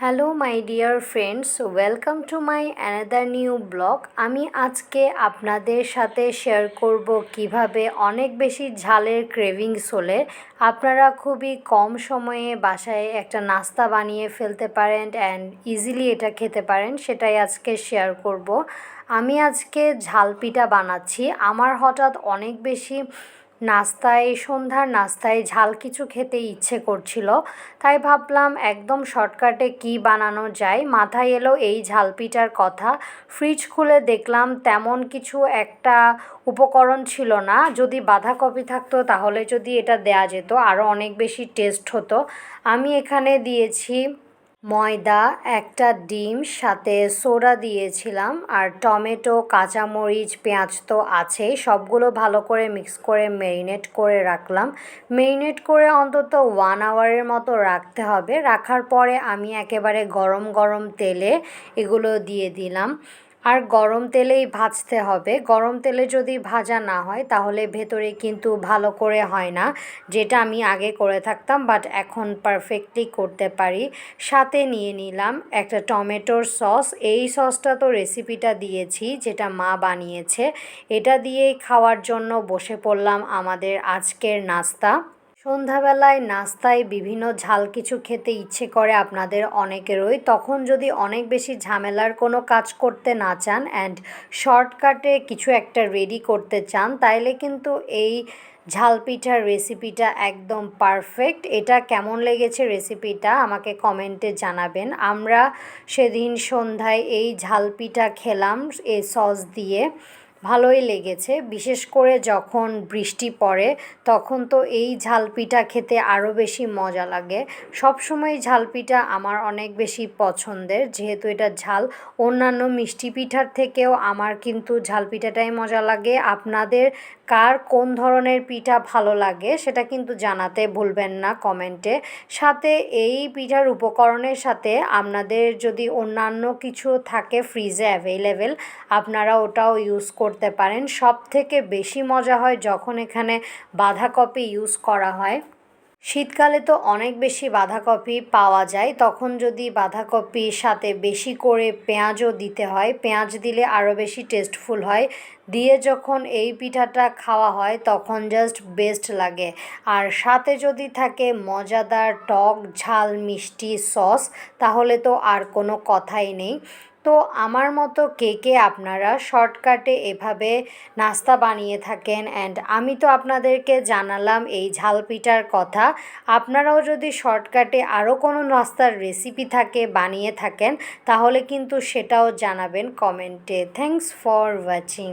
Hello, my dear friends, welcome to my another new blog. আমি আজকে আপনাদের সাথে শেয়ার করব কীভাবে অনেক বেশি ঝালের ক্রেভিংস হলে আপনারা খুবই কম সময়ে বাসায় একটা নাস্তা বানিয়ে ফেলতে পারেন অ্যান্ড ইজিলি এটা খেতে পারেন, সেটাই আজকে শেয়ার করব। আমি আজকে ঝাল পিঠা বানাচ্ছি। আমার হঠাৎ অনেক বেশি নাস্তায় সন্ধ্যার নাস্তায় ঝাল কিছু খেতে ইচ্ছে করছিল, তাই ভাবলাম একদম শর্টকাটে কি বানানো যায়। মাথায় এলো এই ঝাল পিঠার কথা। ফ্রিজ খুলে দেখলাম তেমন কিছু একটা উপকরণ ছিল না। যদি বাঁধাকপি থাকতো তাহলে যদি এটা দেয়া যেত আরও অনেক বেশি টেস্ট হতো। আমি এখানে দিয়েছি ময়দা, একটা ডিম, সাথে সোডা দিয়েছিলাম আর টমেটো, কাঁচামরিচ, পেঁয়াজ তো আছেই। সবগুলো ভালো করে মিক্স করে মেরিনেট করে রাখলাম। মেরিনেট করে অন্তত ওয়ান আওয়ারের মতো রাখতে হবে। রাখার পরে আমি একেবারে গরম গরম তেলে এগুলো দিয়ে দিলাম। আর গরম তেলেই ভাজতে হবে। গরম তেলে যদি ভাজা না হয়, তাহলে ভেতরে কিন্তু ভালো করে হয় না, যেটা আমি আগে করে থাকতাম বাট এখন পারফেক্টলি করতে পারি। সাথে নিয়ে নিলাম একটা টমেটোর সস। এই সসটা তো রেসিপিটা দিয়েছি, যেটা মা বানিয়েছে। এটা দিয়েই খাওয়ার জন্য বসে পড়লাম আমাদের আজকের নাস্তা। সন্ধ্যাবেলায় নাস্তায় বিভিন্ন ঝাল কিছু খেতে ইচ্ছে করে আপনাদের অনেকেরই। তখন যদি অনেক বেশি ঝামেলার কোনো কাজ করতে না চান অ্যান্ড শর্টকাটে কিছু একটা রেডি করতে চান, তাইলে কিন্তু এই ঝাল পিঠার রেসিপিটা একদম পারফেক্ট এটা কেমন লেগেছে রেসিপিটা আমাকে কমেন্টে জানাবেন। আমরা সেদিন সন্ধ্যায় এই ঝাল পিঠা খেলাম এই সস দিয়ে। ভালোই লেগেছে। বিশেষ করে যখন বৃষ্টি পড়ে, তখন তো এই ঝাল পিঠা খেতে আরও বেশি মজা লাগে। সবসময় ঝাল পিঠা আমার অনেক বেশি পছন্দের, যেহেতু এটা ঝাল। অন্যান্য মিষ্টি পিঠার থেকেও আমার কিন্তু ঝাল পিঠাটাই মজা লাগে। আপনাদের কার কোন ধরনের পিঠা ভালো লাগে সেটা কিন্তু জানাতে ভুলবেন না কমেন্টে। সাথে এই পিঠার উপকরণের সাথে আপনাদের যদি অন্যান্য কিছু থাকে ফ্রিজে অ্যাভেলেবেল আপনারা ওটাও ইউজ করতে পারেন। সব থেকে বেশি মজা হয় যখন এখানে বাঁধাকপি ইউজ করা হয়। শীতকালে তো অনেক বেশি বাঁধাকপি পাওয়া যায়। তখন যদি বাঁধাকপির সাথে বেশি করে পেঁয়াজও দিতে হয়, পেঁয়াজ দিলে আরও বেশি টেস্টফুল হয়। দিয়ে যখন এই পিঠাটা খাওয়া হয়, তখন জাস্ট বেস্ট লাগে। আর সাথে যদি থাকে মজাদার টক ঝাল মিষ্টি সস, তাহলে তো আর কোনো কথাই নেই। তো আমার মতো কে কে আপনারা শর্টকাটে এভাবে নাস্তা বানিয়ে থাকেন? অ্যান্ড আমি তো আপনাদেরকে জানালাম এই ঝাল পিঠার কথা। আপনারাও যদি শর্টকাটে আরও কোনো নাস্তার রেসিপি থাকে, বানিয়ে থাকেন, তাহলে কিন্তু সেটাও জানাবেন কমেন্টে। Thanks for watching